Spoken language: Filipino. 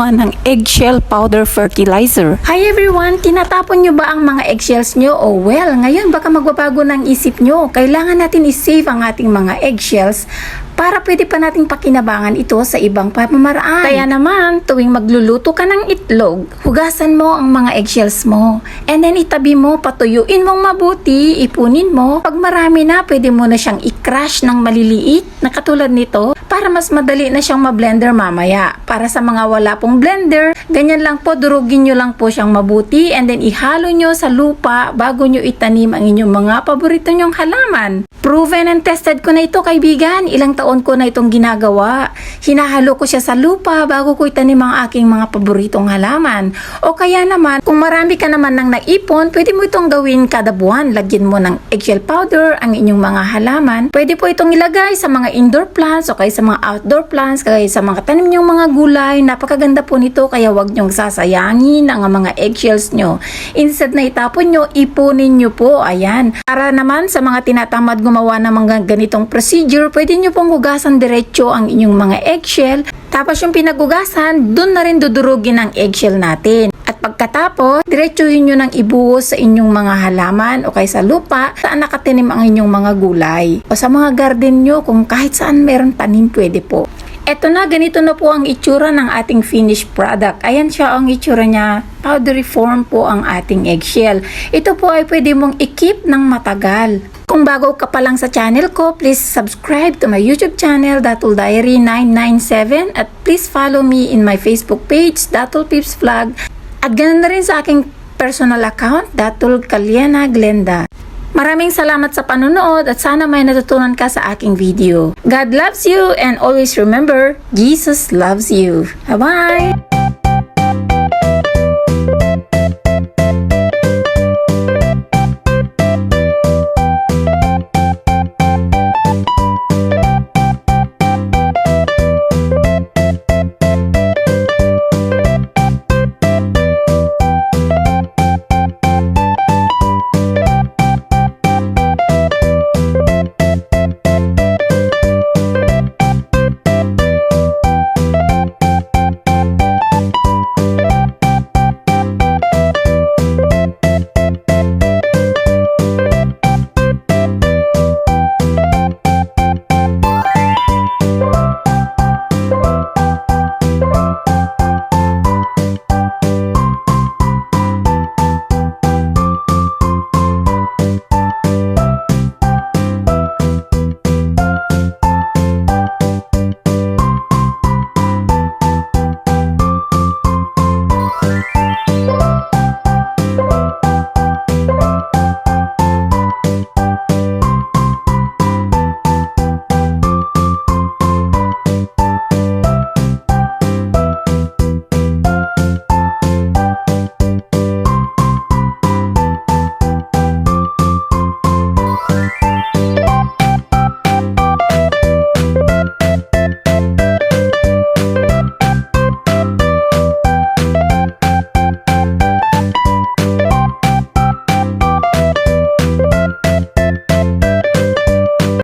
gumawa ng eggshell powder fertilizer. Hi everyone! Tinatapon nyo ba ang mga eggshells nyo? Oh well, ngayon baka magbabago ng isip nyo. Kailangan natin i-save ang ating mga eggshells para pwede pa nating pakinabangan ito sa ibang pamamaraan. Kaya naman, tuwing magluluto ka ng itlog, hugasan mo ang mga eggshells mo. And then itabi mo, patuyuin mong mabuti, ipunin mo. Pag marami na, pwede mo na siyang i-crush ng maliliit na katulad nito para mas madali na siyang ma-blender mamaya. Para sa mga wala pong blender, ganyan lang po, durugin nyo lang po siyang mabuti and then ihalo nyo sa lupa bago nyo itanim ang inyong mga paborito nyong halaman. Proven and tested ko na ito kaibigan. Ilang taon ko na itong ginagawa. Hinahalo ko siya sa lupa bago ko itanim ang aking mga paboritong halaman. O kaya naman, kung marami ka naman ng naipon, pwede mo itong gawin kada buwan. Lagyan mo ng eggshell powder ang inyong mga halaman. Pwede po itong ilagay sa mga indoor plants o kaya sa mga outdoor plants, kaya sa mga tanim nyong mga gulay. Napakaganda po nito kaya wag nyong sasayangin ang mga eggshells nyo. Instead na itapon nyo, ipunin nyo po. Ayan. Para naman sa mga tinatamad gumawa ng mga ganitong procedure, pwede nyo pong hugasan diretso ang inyong mga eggshell. Tapos yung pinagugasan, dun na rin dudurugin ang eggshell natin. At pagkatapos, diretsuhin nyo nang ibuhos sa inyong mga halaman o kaya sa lupa saan nakatinim ang inyong mga gulay. O sa mga garden nyo, kung kahit saan meron tanim, pwede po. Eto na, ganito na po ang itsura ng ating finished product. Ayan siya ang itsura niya. Powdery form po ang ating eggshell. Ito po ay pwede mong i-keep ng matagal. Kung bago ka pa lang sa channel ko, please subscribe to my YouTube channel, Datul Diary 997 at please follow me in my Facebook page, Datul Pips Vlog at ganun na rin sa aking personal account, Datul Kalyana Glenda. Maraming salamat sa panonood at sana may natutunan ka sa aking video. God loves you and always remember, Jesus loves you. Bye-bye!